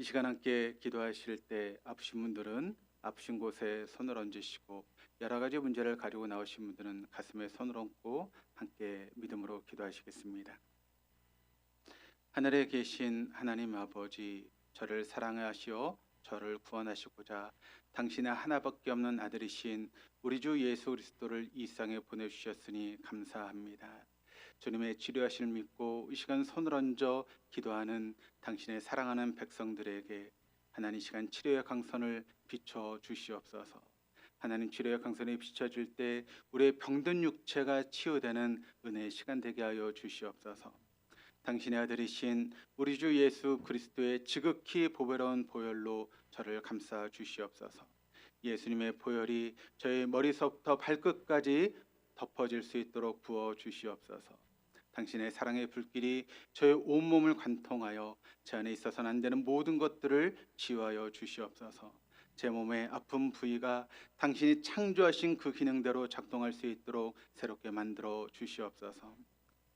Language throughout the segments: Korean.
이 시간 함께 기도하실 때 아프신 분들은 아프신 곳에 손을 얹으시고 여러 가지 문제를 가지고 나오신 분들은 가슴에 손을 얹고 함께 믿음으로 기도하시겠습니다. 하늘에 계신 하나님 아버지 저를 사랑하시어 저를 구원하시고자 당신의 하나밖에 없는 아들이신 우리 주 예수 그리스도를 이 땅에 보내주셨으니 감사합니다. 주님의 치료하실 믿고 이 시간 손을 얹어 기도하는 당신의 사랑하는 백성들에게 하나님 이 시간 치료의 강선을 비춰 주시옵소서. 하나님 치료의 강선에 비춰질 때 우리의 병든 육체가 치유되는 은혜의 시간 되게 하여 주시옵소서. 당신의 아들이신 우리 주 예수 그리스도의 지극히 보배로운 보혈로 저를 감싸 주시옵소서. 예수님의 보혈이 저의 머리서부터 발끝까지 덮어질 수 있도록 부어 주시옵소서. 당신의 사랑의 불길이 저의 온몸을 관통하여 제 안에 있어서는 안 되는 모든 것들을 치유하여 주시옵소서. 제 몸의 아픈 부위가 당신이 창조하신 그 기능대로 작동할 수 있도록 새롭게 만들어 주시옵소서.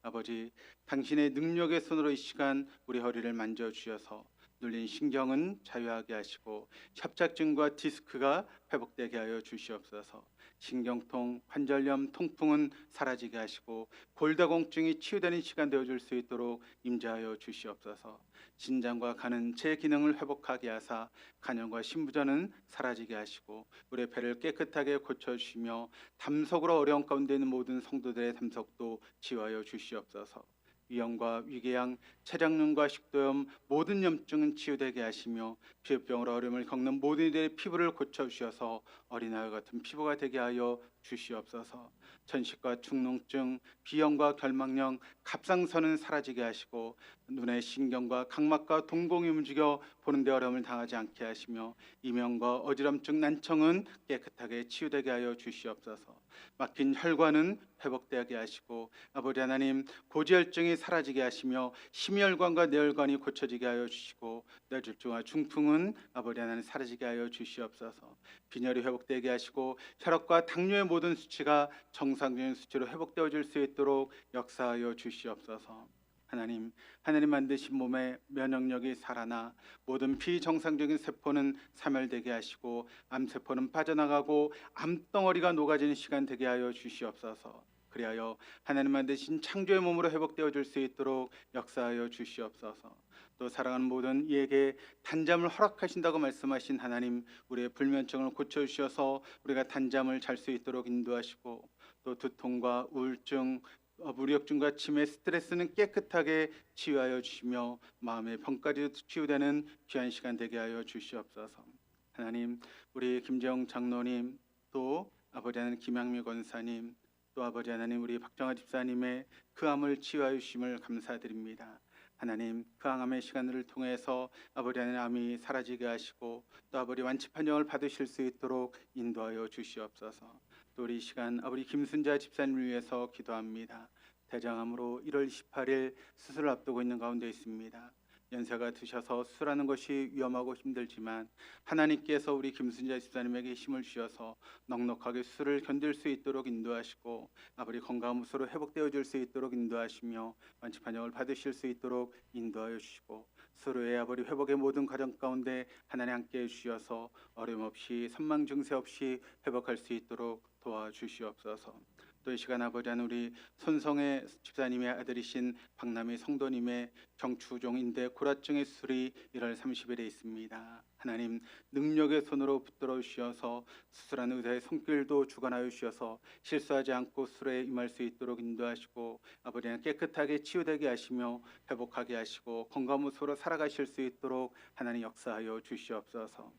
아버지, 당신의 능력의 손으로 이 시간 우리 허리를 만져 주셔서 눌린 신경은 자유하게 하시고 협착증과 디스크가 회복되게 하여 주시옵소서. 신경통, 관절염, 통풍은 사라지게 하시고 골다공증이 치유되는 시간 되어 줄 수 있도록 임재하여 주시옵소서. 신장과 간은 제 기능을 회복하게 하사 간염과 신부전은 사라지게 하시고 우리의 배를 깨끗하게 고쳐 주시며 담석으로 어려운 가운데 있는 모든 성도들의 담석도 치유하여 주시옵소서. 위염과 위궤양, 췌장염과 식도염 모든 염증은 치유되게 하시며 피부병으로 어려움을 겪는 모든 이들의 피부를 고쳐 주셔서 어린아이 같은 피부가 되게 하여 주시옵소서. 천식과 축농증, 비염과 결막염, 갑상선은 사라지게 하시고 눈의 신경과 각막과 동공이 움직여 보는데 어려움을 당하지 않게 하시며 이명과 어지럼증, 난청은 깨끗하게 치유되게 하여 주시옵소서. 막힌 혈관은 회복되게 하시고 아버지 하나님 고지혈증이 사라지게 하시며 심혈관과 뇌혈관이 고쳐지게 하여 주시고 뇌졸중과 중풍은 아버지 하나님 사라지게 하여 주시옵소서. 빈혈이 회복되게 하시고 혈압과 당뇨의 모든 수치가 정상적인 수치로 회복되어 질 수 있도록 역사하여 주시옵소서. 하나님, 하나님 만드신 몸에 면역력이 살아나 모든 비정상적인 세포는 사멸되게 하시고 암세포는 빠져나가고 암덩어리가 녹아지는 시간 되게 하여 주시옵소서. 그리하여 하나님 만드신 창조의 몸으로 회복되어 줄 수 있도록 역사하여 주시옵소서. 또 사랑하는 모든 이에게 단잠을 허락하신다고 말씀하신 하나님 우리의 불면증을 고쳐 주셔서 우리가 단잠을 잘 수 있도록 인도하시고 또 두통과 우울증 어, 무력증과 치매, 스트레스는 깨끗하게 치유하여 주시며 마음의 병까지도 치유되는 귀한 시간 되게 하여 주시옵소서. 하나님, 우리 김재영 장로님 또 아버지 하나님 김양미 권사님 또 아버지 하나님 우리 박정아 집사님의 그 암을 치유하여 주심을 감사드립니다. 하나님 그 항암의 시간을 통해서 아버지 하나님 암이 사라지게 하시고 또 아버지 완치 판정을 받으실 수 있도록 인도하여 주시옵소서. 또 우리 이 시간 아버지 김순자 집사님을 위해서 기도합니다. 대장암으로 1월 18일 수술을 앞두고 있는 가운데 있습니다. 연세가 드셔서 수술하는 것이 위험하고 힘들지만 하나님께서 우리 김순자 집사님에게 힘을 주셔서 넉넉하게 수술을 견딜 수 있도록 인도하시고 아버지 건강한 모습으로 회복되어 줄 수 있도록 인도하시며 완치 판정을 받으실 수 있도록 인도하여 주시고 서로의 아버지 회복의 모든 과정 가운데 하나님 함께 해주셔서 어려움 없이 선망 증세 없이 회복할 수 있도록 도와주시옵소서. 또 이 시간 아버지 하나님 우리 손성의 집사님의 아들이신 박남희 성도님의 경추종 인대 고라증의 수술이 1월 30일에 있습니다. 하나님 능력의 손으로 붙들어 주셔서 수술하는 의사의 손길도 주관하여 주셔서 실수하지 않고 수술에 임할 수 있도록 인도하시고 아버지 하나님 깨끗하게 치유되게 하시며 회복하게 하시고 건강 모습으로 살아가실 수 있도록 하나님 역사하여 주시옵소서.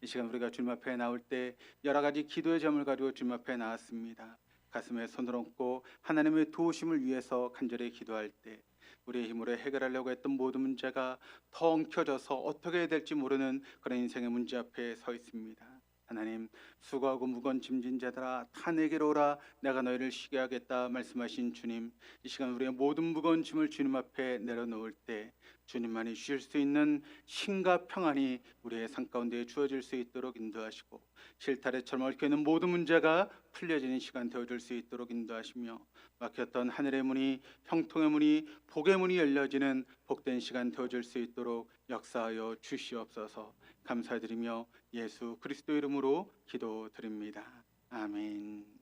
이 시간 우리가 주님 앞에 나올 때 여러 가지 기도의 점을 가지고 주님 앞에 나왔습니다. 가슴에 손을 얹고 하나님의 도우심을 위해서 간절히 기도할 때 우리의 힘으로 해결하려고 했던 모든 문제가 더 엉켜져서 어떻게 해야 될지 모르는 그런 인생의 문제 앞에 서 있습니다. 하나님 수고하고 무거운 짐진 자들아 다 내게로 오라 내가 너희를 쉬게 하겠다 말씀하신 주님 이 시간 우리의 모든 무거운 짐을 주님 앞에 내려놓을 때 주님만이 주실 수 있는 신과 평안이 우리의 삶 가운데 주어질 수 있도록 인도하시고 실타래처럼 얽혀 있는 모든 문제가 풀려지는 시간 되어줄 수 있도록 인도하시며 막혔던 하늘의 문이 형통의 문이 복의 문이 열려지는 복된 시간 되어줄 수 있도록 역사하여 주시옵소서 감사드리며 예수 그리스도 이름으로 기도드립니다. 아멘.